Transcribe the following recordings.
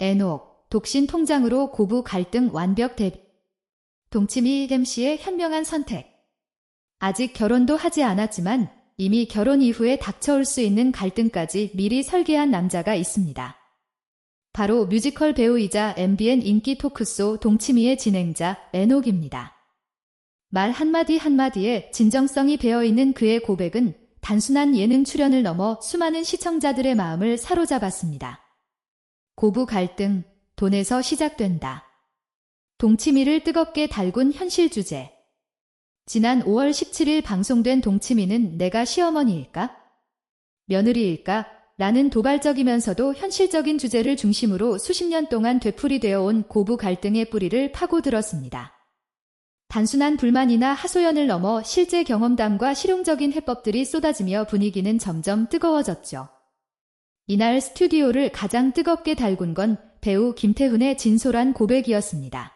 에녹, 독신 통장으로 고부 갈등 완벽 대비. 동치미 MC의 현명한 선택. 아직 결혼도 하지 않았지만 이미 결혼 이후에 닥쳐올 수 있는 갈등까지 미리 설계한 남자가 있습니다. 바로 뮤지컬 배우이자 MBN 인기 토크쇼 동치미의 진행자 에녹입니다. 말 한마디 한마디에 진정성이 배어있는 그의 고백은 단순한 예능 출연을 넘어 수많은 시청자들의 마음을 사로잡았습니다. 고부 갈등, 돈에서 시작된다. 동치미를 뜨겁게 달군 현실 주제. 지난 5월 17일 방송된 동치미는 내가 시어머니일까? 며느리일까? 라는 도발적이면서도 현실적인 주제를 중심으로 수십 년 동안 되풀이되어 온 고부 갈등의 뿌리를 파고들었습니다. 단순한 불만이나 하소연을 넘어 실제 경험담과 실용적인 해법들이 쏟아지며 분위기는 점점 뜨거워졌죠. 이날 스튜디오를 가장 뜨겁게 달군 건 배우 김태훈의 진솔한 고백이었습니다.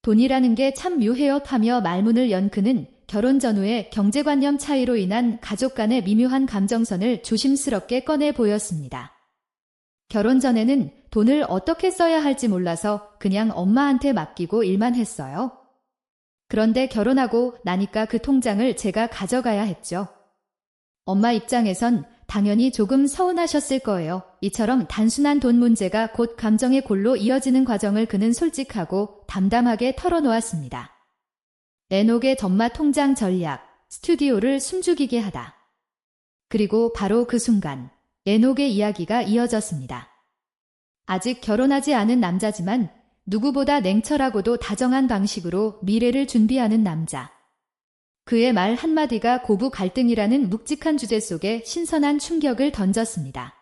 돈이라는 게 참 묘해요 하며 말문을 연 그는 결혼 전후의 경제관념 차이로 인한 가족 간의 미묘한 감정선을 조심스럽게 꺼내 보였습니다. 결혼 전에는 돈을 어떻게 써야 할지 몰라서 그냥 엄마한테 맡기고 일만 했어요. 그런데 결혼하고 나니까 그 통장을 제가 가져가야 했죠. 엄마 입장에선 당연히 조금 서운하셨을 거예요. 이처럼 단순한 돈 문제가 곧 감정의 골로 이어지는 과정을 그는 솔직하고 담담하게 털어놓았습니다. 에녹의 전마 통장 전략, 스튜디오를 숨죽이게 하다. 그리고 바로 그 순간, 에녹의 이야기가 이어졌습니다. 아직 결혼하지 않은 남자지만 누구보다 냉철하고도 다정한 방식으로 미래를 준비하는 남자. 그의 말 한마디가 고부 갈등이라는 묵직한 주제 속에 신선한 충격을 던졌습니다.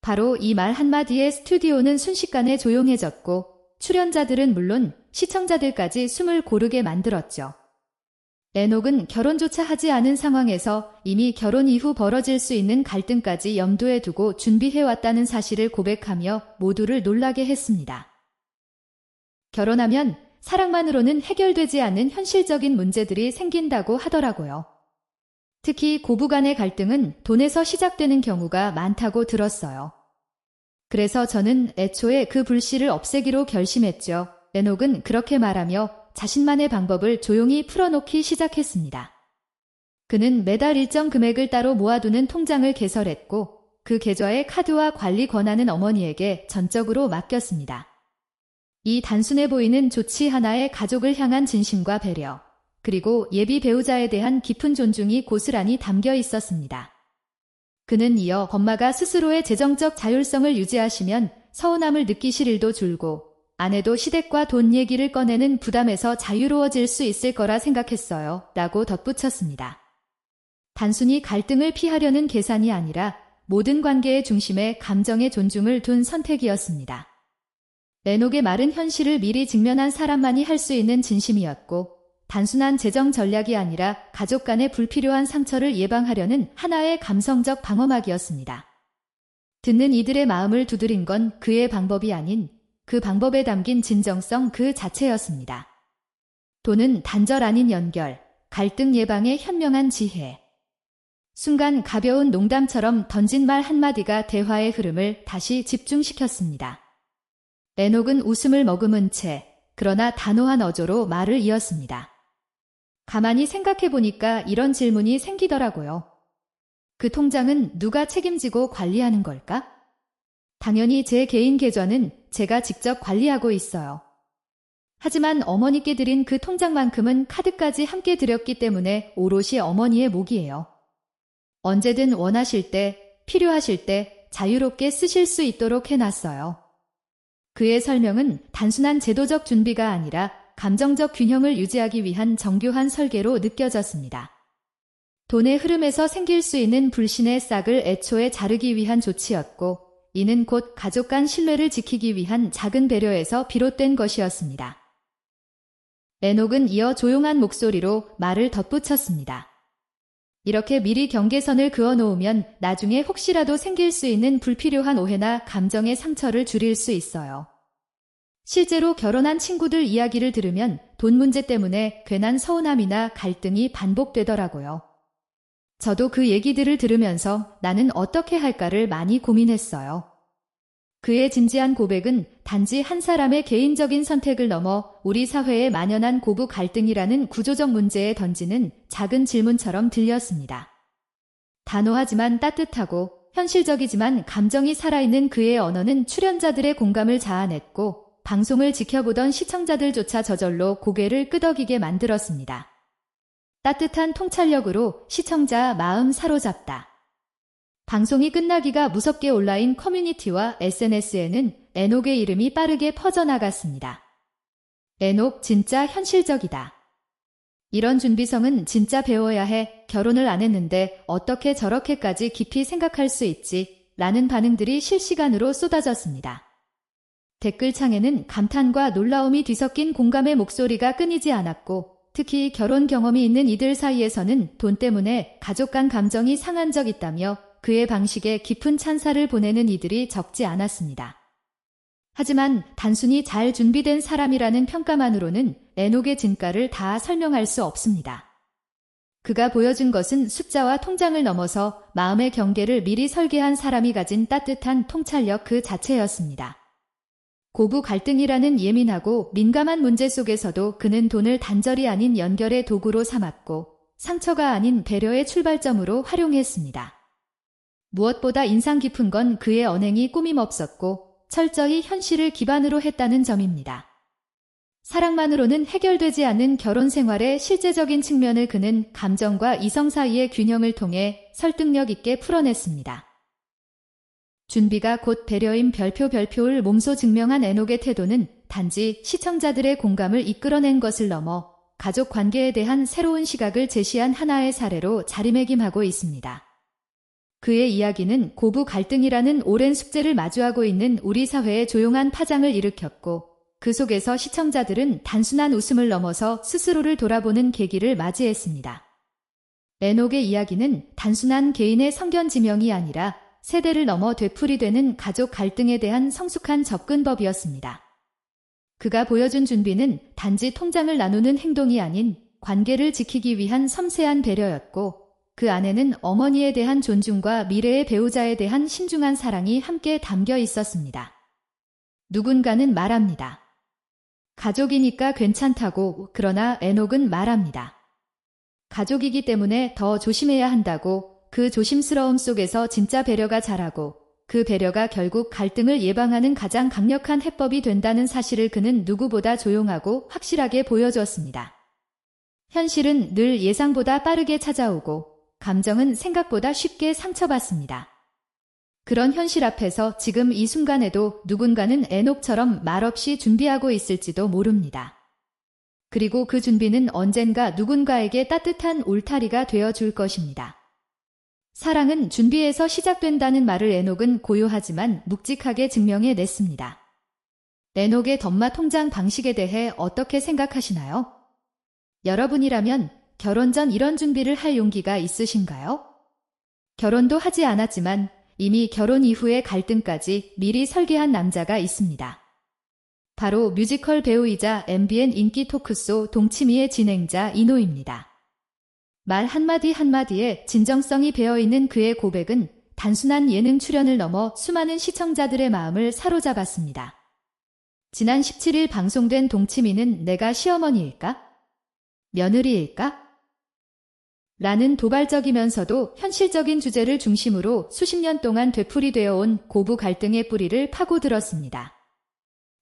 바로 이 말 한마디에 스튜디오는 순식간에 조용해졌고 출연자들은 물론 시청자들까지 숨을 고르게 만들었죠. 에녹은 결혼조차 하지 않은 상황에서 이미 결혼 이후 벌어질 수 있는 갈등까지 염두에 두고 준비해왔다는 사실을 고백하며 모두를 놀라게 했습니다. 결혼하면 사랑만으로는 해결되지 않는 현실적인 문제들이 생긴다고 하더라고요. 특히 고부 간의 갈등은 돈에서 시작되는 경우가 많다고 들었어요. 그래서 저는 애초에 그 불씨를 없애기로 결심했죠. 에녹은 그렇게 말하며 자신만의 방법을 조용히 풀어놓기 시작했습니다. 그는 매달 일정 금액을 따로 모아두는 통장을 개설했고 그 계좌의 카드와 관리 권한은 어머니에게 전적으로 맡겼습니다. 이 단순해 보이는 조치 하나에 가족을 향한 진심과 배려, 그리고 예비 배우자에 대한 깊은 존중이 고스란히 담겨 있었습니다. 그는 이어 엄마가 스스로의 재정적 자율성을 유지하시면 서운함을 느끼실 일도 줄고 아내도 시댁과 돈 얘기를 꺼내는 부담에서 자유로워질 수 있을 거라 생각했어요. 라고 덧붙였습니다. 단순히 갈등을 피하려는 계산이 아니라 모든 관계의 중심에 감정의 존중을 둔 선택이었습니다. 레녹의 말은 현실을 미리 직면한 사람만이 할 수 있는 진심이었고 단순한 재정 전략이 아니라 가족 간의 불필요한 상처를 예방하려는 하나의 감성적 방어막이었습니다. 듣는 이들의 마음을 두드린 건 그의 방법이 아닌 그 방법에 담긴 진정성 그 자체였습니다. 돈은 단절 아닌 연결, 갈등 예방의 현명한 지혜. 순간 가벼운 농담처럼 던진 말 한마디가 대화의 흐름을 다시 집중시켰습니다. 에녹은 웃음을 머금은 채 그러나 단호한 어조로 말을 이었습니다. 가만히 생각해 보니까 이런 질문이 생기더라고요. 그 통장은 누가 책임지고 관리하는 걸까? 당연히 제 개인 계좌는 제가 직접 관리하고 있어요. 하지만 어머니께 드린 그 통장만큼은 카드까지 함께 드렸기 때문에 오롯이 어머니의 몫이에요. 언제든 원하실 때, 필요하실 때 자유롭게 쓰실 수 있도록 해놨어요. 그의 설명은 단순한 제도적 준비가 아니라 감정적 균형을 유지하기 위한 정교한 설계로 느껴졌습니다. 돈의 흐름에서 생길 수 있는 불신의 싹을 애초에 자르기 위한 조치였고, 이는 곧 가족 간 신뢰를 지키기 위한 작은 배려에서 비롯된 것이었습니다. 에녹은 이어 조용한 목소리로 말을 덧붙였습니다. 이렇게 미리 경계선을 그어 놓으면 나중에 혹시라도 생길 수 있는 불필요한 오해나 감정의 상처를 줄일 수 있어요. 실제로 결혼한 친구들 이야기를 들으면 돈 문제 때문에 괜한 서운함이나 갈등이 반복되더라고요. 저도 그 얘기들을 들으면서 나는 어떻게 할까를 많이 고민했어요. 그의 진지한 고백은 단지 한 사람의 개인적인 선택을 넘어 우리 사회에 만연한 고부 갈등이라는 구조적 문제에 던지는 작은 질문처럼 들렸습니다. 단호하지만 따뜻하고 현실적이지만 감정이 살아있는 그의 언어는 출연자들의 공감을 자아냈고 방송을 지켜보던 시청자들조차 저절로 고개를 끄덕이게 만들었습니다. 따뜻한 통찰력으로 시청자 마음 사로잡다. 방송이 끝나기가 무섭게 온라인 커뮤니티와 SNS에는 에녹의 이름이 빠르게 퍼져나갔습니다. 에녹 진짜 현실적이다. 이런 준비성은 진짜 배워야 해. 결혼을 안 했는데 어떻게 저렇게까지 깊이 생각할 수 있지? 라는 반응들이 실시간으로 쏟아졌습니다. 댓글창에는 감탄과 놀라움이 뒤섞인 공감의 목소리가 끊이지 않았고 특히 결혼 경험이 있는 이들 사이에서는 돈 때문에 가족 간 감정이 상한 적 있다며 그의 방식에 깊은 찬사를 보내는 이들이 적지 않았습니다. 하지만 단순히 잘 준비된 사람이라는 평가만으로는 에녹의 진가를 다 설명할 수 없습니다. 그가 보여준 것은 숫자와 통장을 넘어서 마음의 경계를 미리 설계한 사람이 가진 따뜻한 통찰력 그 자체였습니다. 고부 갈등이라는 예민하고 민감한 문제 속에서도 그는 돈을 단절이 아닌 연결의 도구로 삼았고 상처가 아닌 배려의 출발점으로 활용했습니다. 무엇보다 인상 깊은 건 그의 언행이 꾸밈없었고 철저히 현실을 기반으로 했다는 점입니다. 사랑만으로는 해결되지 않는 결혼 생활의 실제적인 측면을 그는 감정과 이성 사이의 균형을 통해 설득력 있게 풀어냈습니다. 준비가 곧 배려인 별표 별표를 몸소 증명한 에녹의 태도는 단지 시청자들의 공감을 이끌어낸 것을 넘어 가족 관계에 대한 새로운 시각을 제시한 하나의 사례로 자리매김하고 있습니다. 그의 이야기는 고부 갈등이라는 오랜 숙제를 마주하고 있는 우리 사회의 조용한 파장을 일으켰고 그 속에서 시청자들은 단순한 웃음을 넘어서 스스로를 돌아보는 계기를 맞이했습니다. 에녹의 이야기는 단순한 개인의 성견 지명이 아니라 세대를 넘어 되풀이되는 가족 갈등에 대한 성숙한 접근법이었습니다. 그가 보여준 준비는 단지 통장을 나누는 행동이 아닌 관계를 지키기 위한 섬세한 배려였고 그 안에는 어머니에 대한 존중과 미래의 배우자에 대한 신중한 사랑이 함께 담겨 있었습니다. 누군가는 말합니다. 가족이니까 괜찮다고 그러나 에녹은 말합니다. 가족이기 때문에 더 조심해야 한다고 그 조심스러움 속에서 진짜 배려가 자라고 그 배려가 결국 갈등을 예방하는 가장 강력한 해법이 된다는 사실을 그는 누구보다 조용하고 확실하게 보여주었습니다. 현실은 늘 예상보다 빠르게 찾아오고 감정은 생각보다 쉽게 상처받습니다. 그런 현실 앞에서 지금 이 순간에도 누군가는 애녹처럼 말없이 준비하고 있을지도 모릅니다. 그리고 그 준비는 언젠가 누군가에게 따뜻한 울타리가 되어 줄 것입니다. 사랑은 준비에서 시작된다는 말을 에녹은 고요하지만 묵직하게 증명해 냈습니다. 에녹의 덤마 통장 방식에 대해 어떻게 생각하시나요? 여러분이라면 결혼 전 이런 준비를 할 용기가 있으신가요? 결혼도 하지 않았지만 이미 결혼 이후의 갈등까지 미리 설계한 남자가 있습니다. 바로 뮤지컬 배우이자 MBN 인기 토크쇼 동치미의 진행자 이노입니다. 말 한마디 한마디에 진정성이 배어있는 그의 고백은 단순한 예능 출연을 넘어 수많은 시청자들의 마음을 사로잡았습니다. 지난 17일 방송된 동치미는 내가 시어머니일까? 며느리일까? 라는 도발적이면서도 현실적인 주제를 중심으로 수십 년 동안 되풀이되어 온 고부 갈등의 뿌리를 파고들었습니다.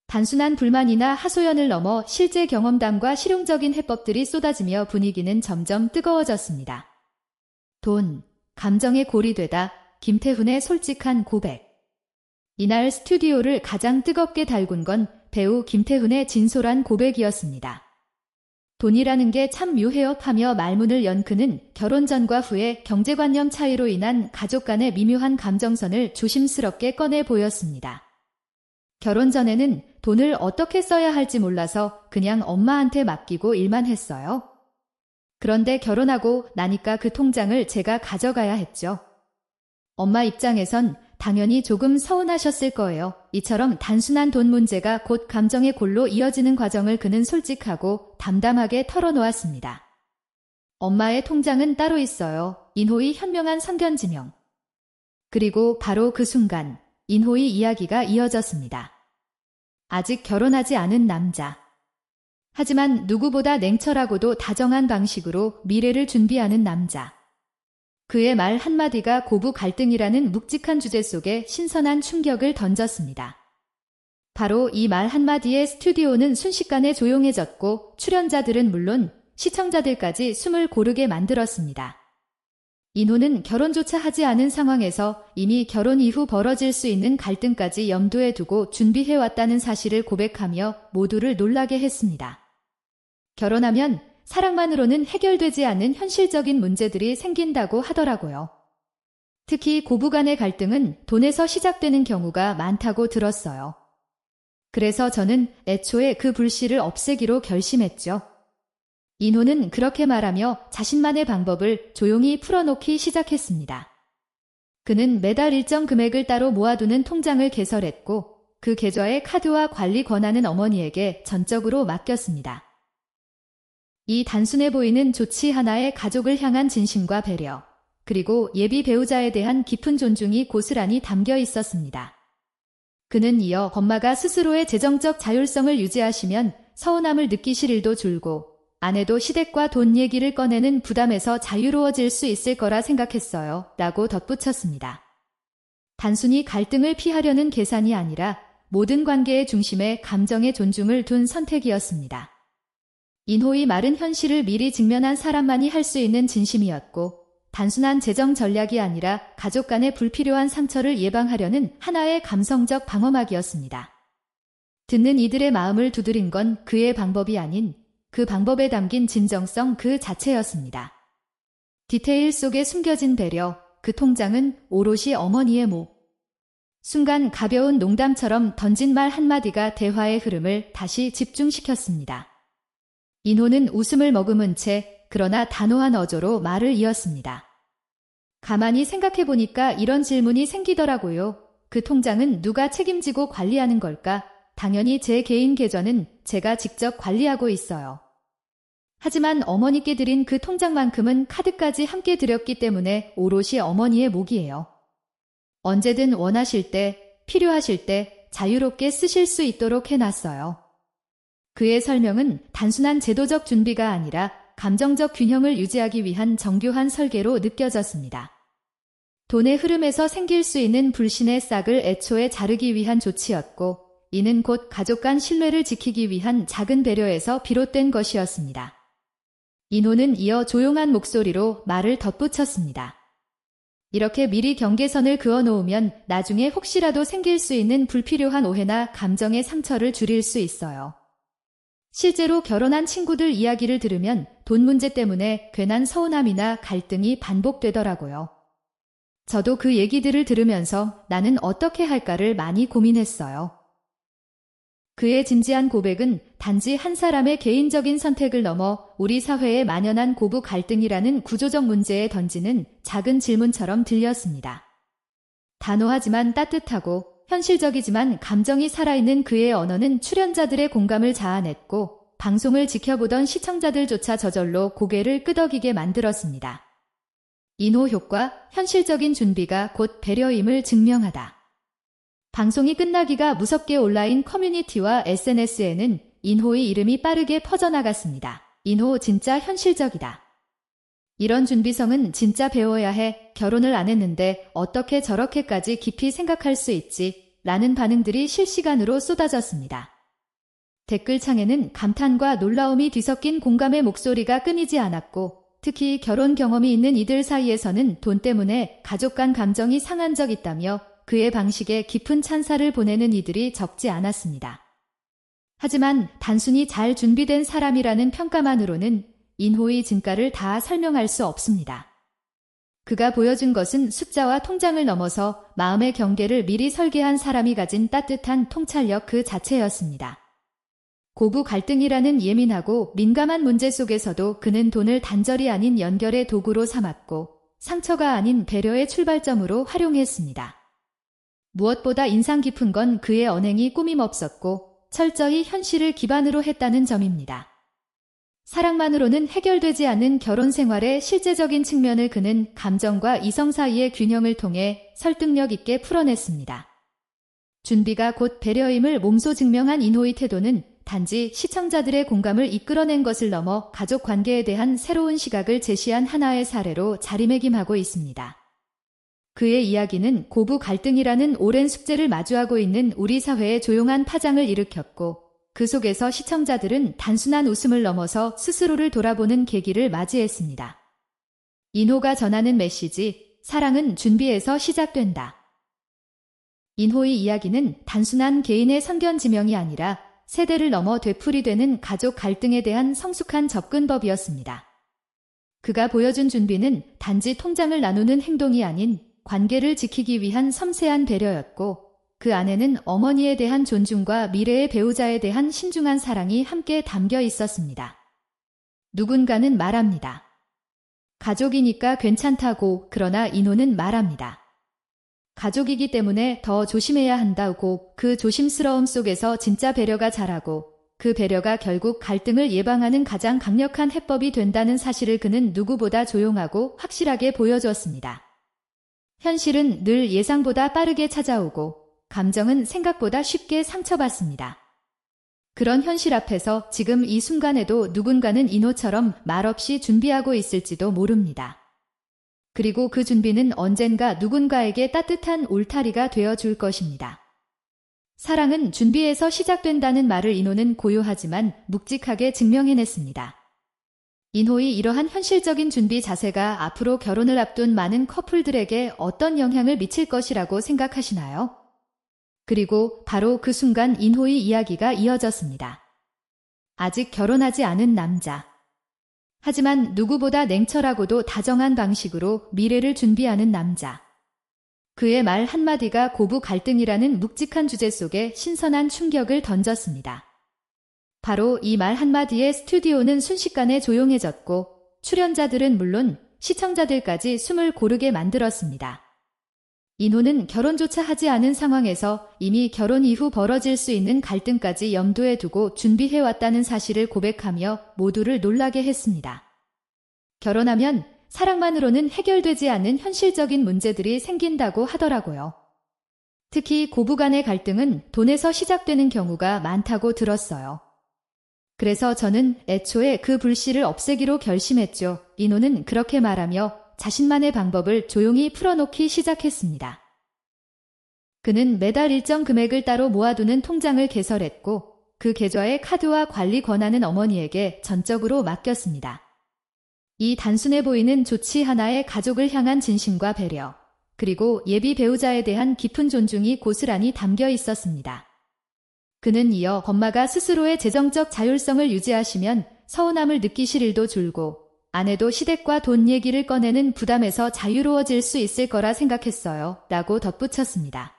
단순한 불만이나 하소연을 넘어 실제 경험담과 실용적인 해법들이 쏟아지며 분위기는 점점 뜨거워졌습니다. 돈, 감정에 골이 되다 김태훈의 솔직한 고백. 이날 스튜디오를 가장 뜨겁게 달군 건 배우 김태훈의 진솔한 고백이었습니다. 돈이라는 게 참 묘해요 하며 말문을 연 그는 결혼 전과 후의 경제관념 차이로 인한 가족 간의 미묘한 감정선을 조심스럽게 꺼내 보였습니다. 결혼 전에는 돈을 어떻게 써야 할지 몰라서 그냥 엄마한테 맡기고 일만 했어요. 그런데 결혼하고 나니까 그 통장을 제가 가져가야 했죠. 엄마 입장에선 당연히 조금 서운하셨을 거예요. 이처럼 단순한 돈 문제가 곧 감정의 골로 이어지는 과정을 그는 솔직하고 담담하게 털어놓았습니다. 엄마의 통장은 따로 있어요. 인호의 현명한 성견지명. 그리고 바로 그 순간 인호의 이야기가 이어졌습니다. 아직 결혼하지 않은 남자. 하지만 누구보다 냉철하고도 다정한 방식으로 미래를 준비하는 남자. 그의 말 한마디가 고부 갈등이라는 묵직한 주제 속에 신선한 충격을 던졌습니다. 바로 이 말 한마디에 스튜디오는 순식간에 조용해졌고 출연자들은 물론 시청자들까지 숨을 고르게 만들었습니다. 인호는 결혼조차 하지 않은 상황에서 이미 결혼 이후 벌어질 수 있는 갈등까지 염두에 두고 준비해왔다는 사실을 고백하며 모두를 놀라게 했습니다. 결혼하면 사랑만으로는 해결되지 않는 현실적인 문제들이 생긴다고 하더라고요. 특히 고부 간의 갈등은 돈에서 시작되는 경우가 많다고 들었어요. 그래서 저는 애초에 그 불씨를 없애기로 결심했죠. 인호는 그렇게 말하며 자신만의 방법을 조용히 풀어놓기 시작했습니다. 그는 매달 일정 금액을 따로 모아두는 통장을 개설했고 그 계좌의 카드와 관리 권한은 어머니에게 전적으로 맡겼습니다. 이 단순해 보이는 조치 하나에 가족을 향한 진심과 배려, 그리고 예비 배우자에 대한 깊은 존중이 고스란히 담겨 있었습니다. 그는 이어 엄마가 스스로의 재정적 자율성을 유지하시면 서운함을 느끼실 일도 줄고 아내도 시댁과 돈 얘기를 꺼내는 부담에서 자유로워질 수 있을 거라 생각했어요. 라고 덧붙였습니다. 단순히 갈등을 피하려는 계산이 아니라 모든 관계의 중심에 감정의 존중을 둔 선택이었습니다. 인호의 말은 현실을 미리 직면한 사람만이 할 수 있는 진심이었고 단순한 재정 전략이 아니라 가족 간의 불필요한 상처를 예방하려는 하나의 감성적 방어막이었습니다. 듣는 이들의 마음을 두드린 건 그의 방법이 아닌 그 방법에 담긴 진정성 그 자체였습니다. 디테일 속에 숨겨진 배려, 그 통장은 오롯이 어머니의 목. 순간 가벼운 농담처럼 던진 말 한마디가 대화의 흐름을 다시 집중시켰습니다. 인호는 웃음을 머금은 채 그러나 단호한 어조로 말을 이었습니다. 가만히 생각해 보니까 이런 질문이 생기더라고요. 그 통장은 누가 책임지고 관리하는 걸까? 당연히 제 개인 계좌는 제가 직접 관리하고 있어요. 하지만 어머니께 드린 그 통장만큼은 카드까지 함께 드렸기 때문에 오롯이 어머니의 목이에요. 언제든 원하실 때, 필요하실 때 자유롭게 쓰실 수 있도록 해놨어요. 그의 설명은 단순한 제도적 준비가 아니라 감정적 균형을 유지하기 위한 정교한 설계로 느껴졌습니다. 돈의 흐름에서 생길 수 있는 불신의 싹을 애초에 자르기 위한 조치였고, 이는 곧 가족 간 신뢰를 지키기 위한 작은 배려에서 비롯된 것이었습니다. 인호는 이어 조용한 목소리로 말을 덧붙였습니다. 이렇게 미리 경계선을 그어 놓으면 나중에 혹시라도 생길 수 있는 불필요한 오해나 감정의 상처를 줄일 수 있어요. 실제로 결혼한 친구들 이야기를 들으면 돈 문제 때문에 괜한 서운함이나 갈등이 반복되더라고요. 저도 그 얘기들을 들으면서 나는 어떻게 할까를 많이 고민했어요. 그의 진지한 고백은 단지 한 사람의 개인적인 선택을 넘어 우리 사회에 만연한 고부 갈등이라는 구조적 문제에 던지는 작은 질문처럼 들렸습니다. 단호하지만 따뜻하고 현실적이지만 감정이 살아있는 그의 언어는 출연자들의 공감을 자아냈고 방송을 지켜보던 시청자들조차 저절로 고개를 끄덕이게 만들었습니다. 인호 효과, 현실적인 준비가 곧 배려임을 증명하다. 방송이 끝나기가 무섭게 온라인 커뮤니티와 SNS에는 인호의 이름이 빠르게 퍼져나갔습니다. 인호 진짜 현실적이다. 이런 준비성은 진짜 배워야 해. 결혼을 안 했는데 어떻게 저렇게까지 깊이 생각할 수 있지? 라는 반응들이 실시간으로 쏟아졌습니다. 댓글창에는 감탄과 놀라움이 뒤섞인 공감의 목소리가 끊이지 않았고 특히 결혼 경험이 있는 이들 사이에서는 돈 때문에 가족 간 감정이 상한 적 있다며 그의 방식에 깊은 찬사를 보내는 이들이 적지 않았습니다. 하지만 단순히 잘 준비된 사람이라는 평가만으로는 인호의 진가를 다 설명할 수 없습니다. 그가 보여준 것은 숫자와 통장을 넘어서 마음의 경계를 미리 설계한 사람이 가진 따뜻한 통찰력 그 자체였습니다. 고부 갈등이라는 예민하고 민감한 문제 속에서도 그는 돈을 단절이 아닌 연결의 도구로 삼았고 상처가 아닌 배려의 출발점으로 활용했습니다. 무엇보다 인상 깊은 건 그의 언행이 꾸밈없었고 철저히 현실을 기반으로 했다는 점입니다. 사랑만으로는 해결되지 않는 결혼 생활의 실제적인 측면을 그는 감정과 이성 사이의 균형을 통해 설득력 있게 풀어냈습니다. 준비가 곧 배려임을 몸소 증명한 인호의 태도는 단지 시청자들의 공감을 이끌어낸 것을 넘어 가족 관계에 대한 새로운 시각을 제시한 하나의 사례로 자리매김하고 있습니다. 그의 이야기는 고부 갈등이라는 오랜 숙제를 마주하고 있는 우리 사회에 조용한 파장을 일으켰고 그 속에서 시청자들은 단순한 웃음을 넘어서 스스로를 돌아보는 계기를 맞이했습니다. 인호가 전하는 메시지, 사랑은 준비에서 시작된다. 인호의 이야기는 단순한 개인의 선견 지명이 아니라 세대를 넘어 되풀이되는 가족 갈등에 대한 성숙한 접근법이었습니다. 그가 보여준 준비는 단지 통장을 나누는 행동이 아닌 관계를 지키기 위한 섬세한 배려였고 그 안에는 어머니에 대한 존중과 미래의 배우자에 대한 신중한 사랑이 함께 담겨 있었습니다. 누군가는 말합니다. 가족이니까 괜찮다고 그러나 인호는 말합니다. 가족이기 때문에 더 조심해야 한다고 그 조심스러움 속에서 진짜 배려가 자라고 그 배려가 결국 갈등을 예방하는 가장 강력한 해법이 된다는 사실을 그는 누구보다 조용하고 확실하게 보여주었습니다. 현실은 늘 예상보다 빠르게 찾아오고 감정은 생각보다 쉽게 상처받습니다. 그런 현실 앞에서 지금 이 순간에도 누군가는 인호처럼 말없이 준비하고 있을지도 모릅니다. 그리고 그 준비는 언젠가 누군가에게 따뜻한 울타리가 되어 줄 것입니다. 사랑은 준비에서 시작된다는 말을 인호는 고요하지만 묵직하게 증명해냈습니다. 인호의 이러한 현실적인 준비 자세가 앞으로 결혼을 앞둔 많은 커플들에게 어떤 영향을 미칠 것이라고 생각하시나요? 그리고 바로 그 순간 인호의 이야기가 이어졌습니다. 아직 결혼하지 않은 남자. 하지만 누구보다 냉철하고도 다정한 방식으로 미래를 준비하는 남자. 그의 말 한마디가 고부 갈등이라는 묵직한 주제 속에 신선한 충격을 던졌습니다. 바로 이 말 한마디에 스튜디오는 순식간에 조용해졌고 출연자들은 물론 시청자들까지 숨을 고르게 만들었습니다. 인호는 결혼조차 하지 않은 상황에서 이미 결혼 이후 벌어질 수 있는 갈등까지 염두에 두고 준비해왔다는 사실을 고백하며 모두를 놀라게 했습니다. 결혼하면 사랑만으로는 해결되지 않는 현실적인 문제들이 생긴다고 하더라고요. 특히 고부 간의 갈등은 돈에서 시작되는 경우가 많다고 들었어요. 그래서 저는 애초에 그 불씨를 없애기로 결심했죠. 인호는 그렇게 말하며 자신만의 방법을 조용히 풀어놓기 시작했습니다. 그는 매달 일정 금액을 따로 모아두는 통장을 개설했고 그 계좌의 카드와 관리 권한은 어머니에게 전적으로 맡겼습니다. 이 단순해 보이는 조치 하나에 가족을 향한 진심과 배려, 그리고 예비 배우자에 대한 깊은 존중이 고스란히 담겨 있었습니다. 그는 이어 엄마가 스스로의 재정적 자율성을 유지하시면 서운함을 느끼실 일도 줄고 아내도 시댁과 돈 얘기를 꺼내는 부담에서 자유로워질 수 있을 거라 생각했어요. 라고 덧붙였습니다.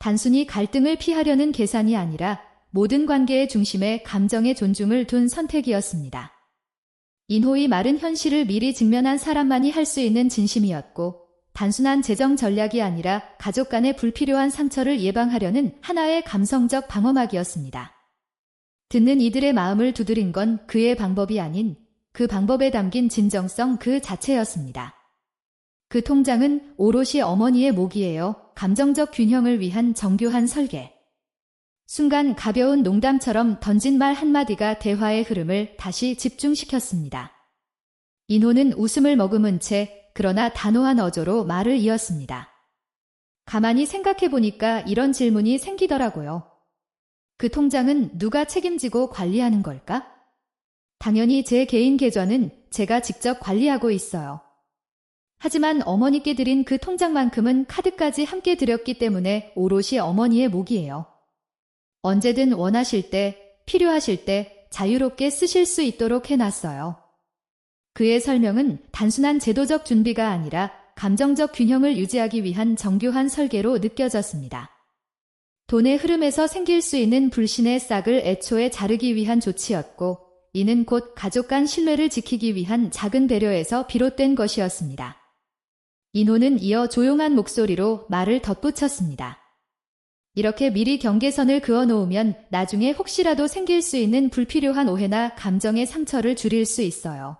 단순히 갈등을 피하려는 계산이 아니라 모든 관계의 중심에 감정의 존중을 둔 선택이었습니다. 인호의 말은 현실을 미리 직면한 사람만이 할 수 있는 진심이었고 단순한 재정 전략이 아니라 가족 간의 불필요한 상처를 예방하려는 하나의 감성적 방어막이었습니다. 듣는 이들의 마음을 두드린 건 그의 방법이 아닌 그 방법에 담긴 진정성 그 자체였습니다. 그 통장은 오롯이 어머니의 목이에요. 감정적 균형을 위한 정교한 설계. 순간 가벼운 농담처럼 던진 말 한마디가 대화의 흐름을 다시 집중시켰습니다. 인호는 웃음을 머금은 채 그러나 단호한 어조로 말을 이었습니다. 가만히 생각해 보니까 이런 질문이 생기더라고요. 그 통장은 누가 책임지고 관리하는 걸까? 당연히 제 개인 계좌는 제가 직접 관리하고 있어요. 하지만 어머니께 드린 그 통장만큼은 카드까지 함께 드렸기 때문에 오롯이 어머니의 목이에요. 언제든 원하실 때, 필요하실 때 자유롭게 쓰실 수 있도록 해놨어요. 그의 설명은 단순한 제도적 준비가 아니라 감정적 균형을 유지하기 위한 정교한 설계로 느껴졌습니다. 돈의 흐름에서 생길 수 있는 불신의 싹을 애초에 자르기 위한 조치였고, 이는 곧 가족 간 신뢰를 지키기 위한 작은 배려에서 비롯된 것이었습니다. 인호는 이어 조용한 목소리로 말을 덧붙였습니다. 이렇게 미리 경계선을 그어 놓으면 나중에 혹시라도 생길 수 있는 불필요한 오해나 감정의 상처를 줄일 수 있어요.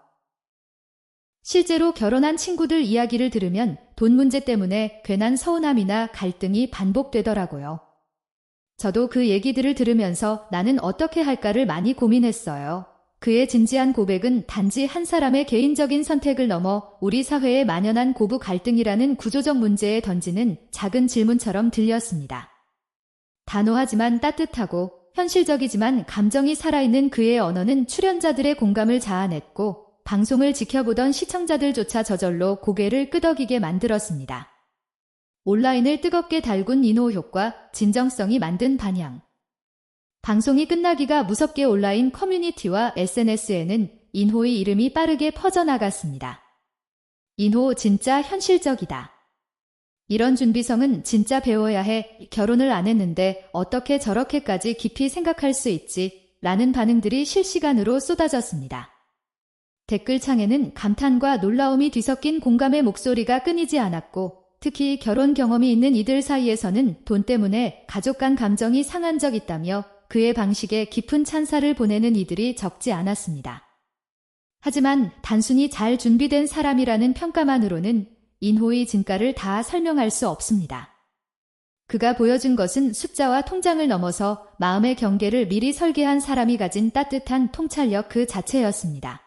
실제로 결혼한 친구들 이야기를 들으면 돈 문제 때문에 괜한 서운함이나 갈등이 반복되더라고요. 저도 그 얘기들을 들으면서 나는 어떻게 할까를 많이 고민했어요. 그의 진지한 고백은 단지 한 사람의 개인적인 선택을 넘어 우리 사회에 만연한 고부 갈등이라는 구조적 문제에 던지는 작은 질문처럼 들렸습니다. 단호하지만 따뜻하고 현실적이지만 감정이 살아있는 그의 언어는 출연자들의 공감을 자아냈고 방송을 지켜보던 시청자들조차 저절로 고개를 끄덕이게 만들었습니다. 온라인을 뜨겁게 달군 인호 효과, 진정성이 만든 반향. 방송이 끝나기가 무섭게 온라인 커뮤니티와 SNS에는 인호의 이름이 빠르게 퍼져나갔습니다. 인호 진짜 현실적이다. 이런 준비성은 진짜 배워야 해. 결혼을 안 했는데 어떻게 저렇게까지 깊이 생각할 수 있지? 라는 반응들이 실시간으로 쏟아졌습니다. 댓글창에는 감탄과 놀라움이 뒤섞인 공감의 목소리가 끊이지 않았고 특히 결혼 경험이 있는 이들 사이에서는 돈 때문에 가족 간 감정이 상한 적 있다며 그의 방식에 깊은 찬사를 보내는 이들이 적지 않았습니다. 하지만 단순히 잘 준비된 사람이라는 평가만으로는 인호의 진가를 다 설명할 수 없습니다. 그가 보여준 것은 숫자와 통장을 넘어서 마음의 경계를 미리 설계한 사람이 가진 따뜻한 통찰력 그 자체였습니다.